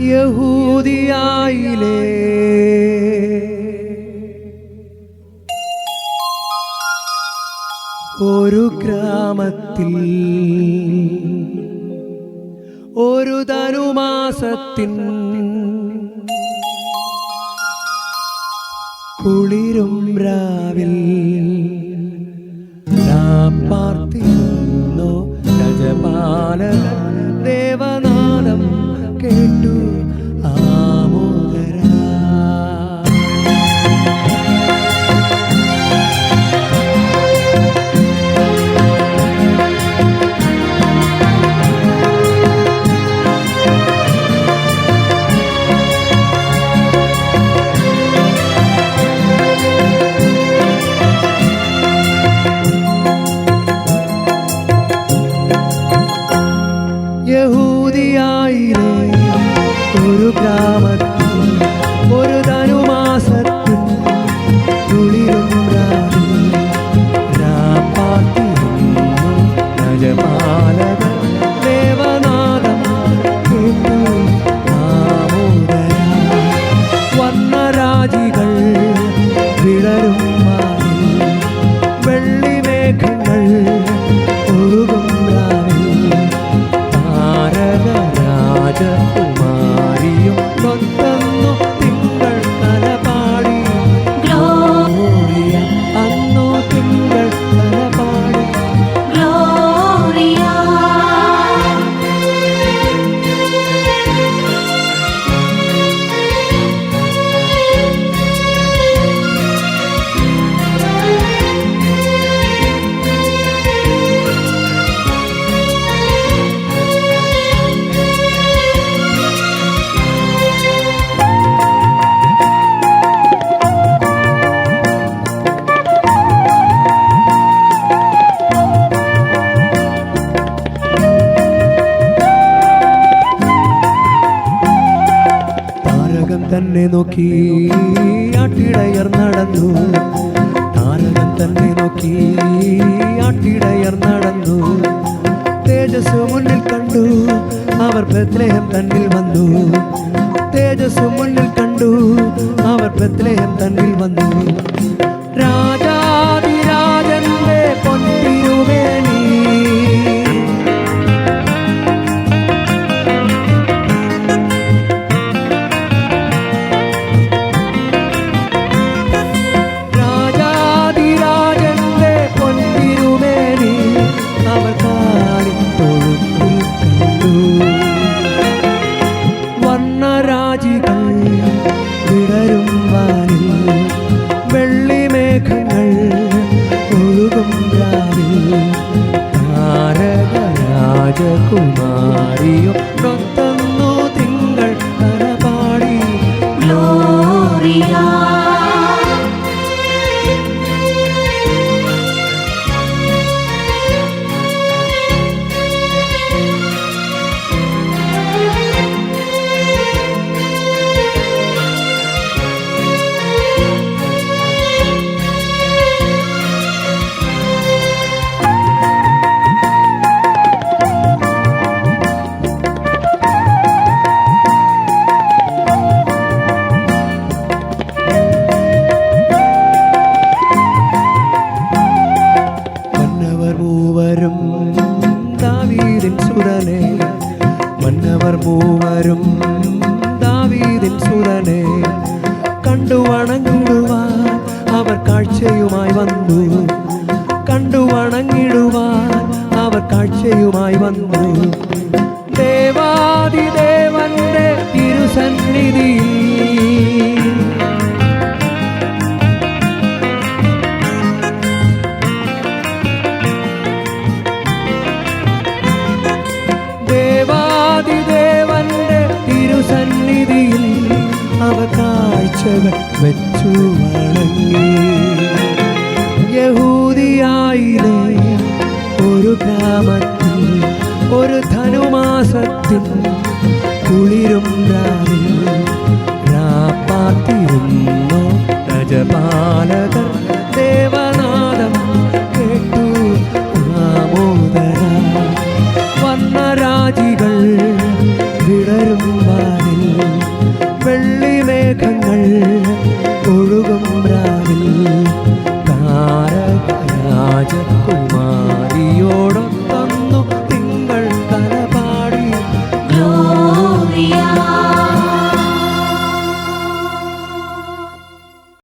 യഹൂദിയായിലേ. ഒരു ഗ്രാമത്തിൽ ഒരു ധനുമാസത്തിൻ കുളിരും രാവിൽ യഹൂദിയായിലെ ഒരു ഗ്രാമത്തിൽ ഒരു ധനുമാസത്തിൽ രാപ്പാത്തിരുന്നു Jatuh തന്നെ നോക്കി. ആട്ടിടയർ നടന്നു. താരകൻ തന്നെ നോക്കി. ആട്ടിടയർ നടന്നു. തേജസ് മുന്നിൽ കണ്ടു. അവർ ബത്ലേഹം തന്നിൽ വന്നു. തേജസ് മുന്നിൽ കണ്ടു. അവർ ബത്ലേഹം തന്നിൽ വന്നു. രാജാതിരാജന്റെ രാജകുമാരിയും മൂവരും ദാവീദിൻ സുരനെ കണ്ടു വണങ്ങിടുവാൻ അവർ കാഴ്ചയുമായി വന്നു. കണ്ടു വണങ്ങിടുവാൻ അവർ കാഴ്ചയുമായി വന്നു. തിരുസന്നിധിയിൽ അവ കാഴ്ചകൾ വെച്ചു വണങ്ങി. യഹൂദിയായിരേ ഒരു ഗ്രാമത്തിൽ ഒരു ധനുമാസത്തിൽ കുളിരും രാവിൽ രാപ്പാത്തിരുന്നു. രജപാലകർ ദേവനാദം കേട്ടു ആമോദര. വന്ന രാജികൾ വിടരും വാനിൽ വെള്ളിമേഘങ്ങൾ ഒഴുകും രാവിൽ.